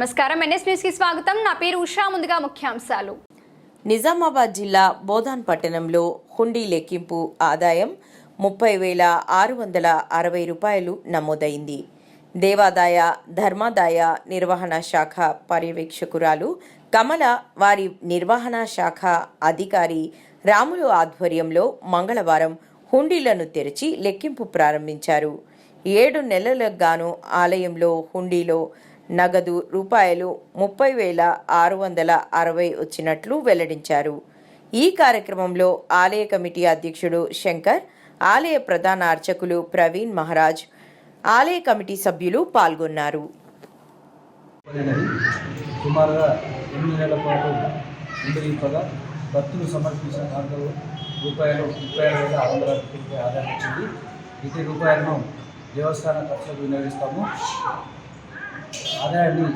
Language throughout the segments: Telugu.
నమస్కారం. ఎన్ఎస్ న్యూస్కి స్వాగతం. నా పేరు ఉషా. ముందుగా ముఖ్యాంశాలు. నిజామాబాద్ జిల్లా బోధాన్ పట్టణంలో హుండీ లెక్కింపు ఆదాయం ముప్పై వేల ఆరు వందల అరవై రూపాయలు నమోదైంది. దేవాదాయ ధర్మాదాయ నిర్వహణ శాఖ పర్యవేక్షకురాలు కమల వారి నిర్వహణ శాఖ అధికారి రాములు ఆధ్వర్యంలో మంగళవారం హుండీలను తెరిచి లెక్కింపు ప్రారంభించారు. ఏడు నెలలకు గాను ఆలయంలో హుండీలో నగదు రూపాయలు ముప్పై వేల ఆరు వందల అరవై వచ్చినట్లు వెల్లడించారు. ఈ కార్యక్రమంలో ఆలయ కమిటీ అధ్యక్షుడు శంకర్ ఆలయ ప్రధాన అర్చకులు ప్రవీణ్ మహారాజ్ ఆలయ కమిటీ సభ్యులు పాల్గొన్నారు. సుమారుగా ఎనిమిది నెలల పాటు ఉండలింపగా భక్తులు సమర్పించిన దాంట్లో రూపాయలు ముప్పై ఆరు వేల ఆరు వందల రూపాయలు ఆదాయం వచ్చింది. ఇటు రూపాయలను దేవస్థాన ఖర్చులకు వినియోగిస్తాము. ఆదాయాన్ని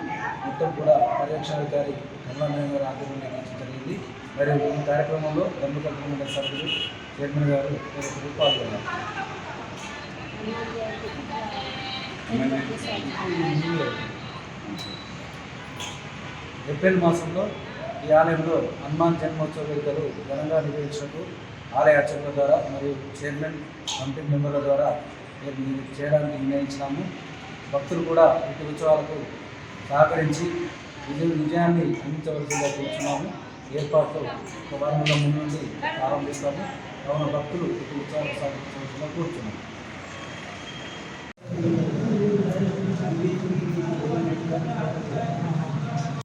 మొత్తం కూడా పర్యవేక్షణాధికారి కమలానారాయణ గారి ఆధ్వర్యంలో నిర్వహించడం జరిగింది. మరియు ఈ కార్యక్రమంలో ధర్మకల్ కమిటీ సభ్యులు చైర్మన్ గారు పాల్గొన్నారు ఏప్రిల్ మాసంలో ఈ ఆలయంలో హనుమాన్ జన్మోత్సవ వేదికలు ఘనంగా నిర్వహించినట్టు ఆలయ అర్చకుల ద్వారా మరియు చైర్మన్ కమిటీ మెంబర్ల ద్వారా చేయడానికి నిర్ణయించినాము. భక్తులు కూడా ఇటు ఉత్సవాలకు సహకరించి విజయ విజయాన్ని అందించవలసిందిగా కూర్చున్నాము. ఏర్పాట్లు ఒక వారంలో ముందు నుండి ప్రారంభిస్తాము. కావున భక్తులు ఇటు ఉత్సవాలకు సహకరించవలసిందిగా కూర్చున్నాము.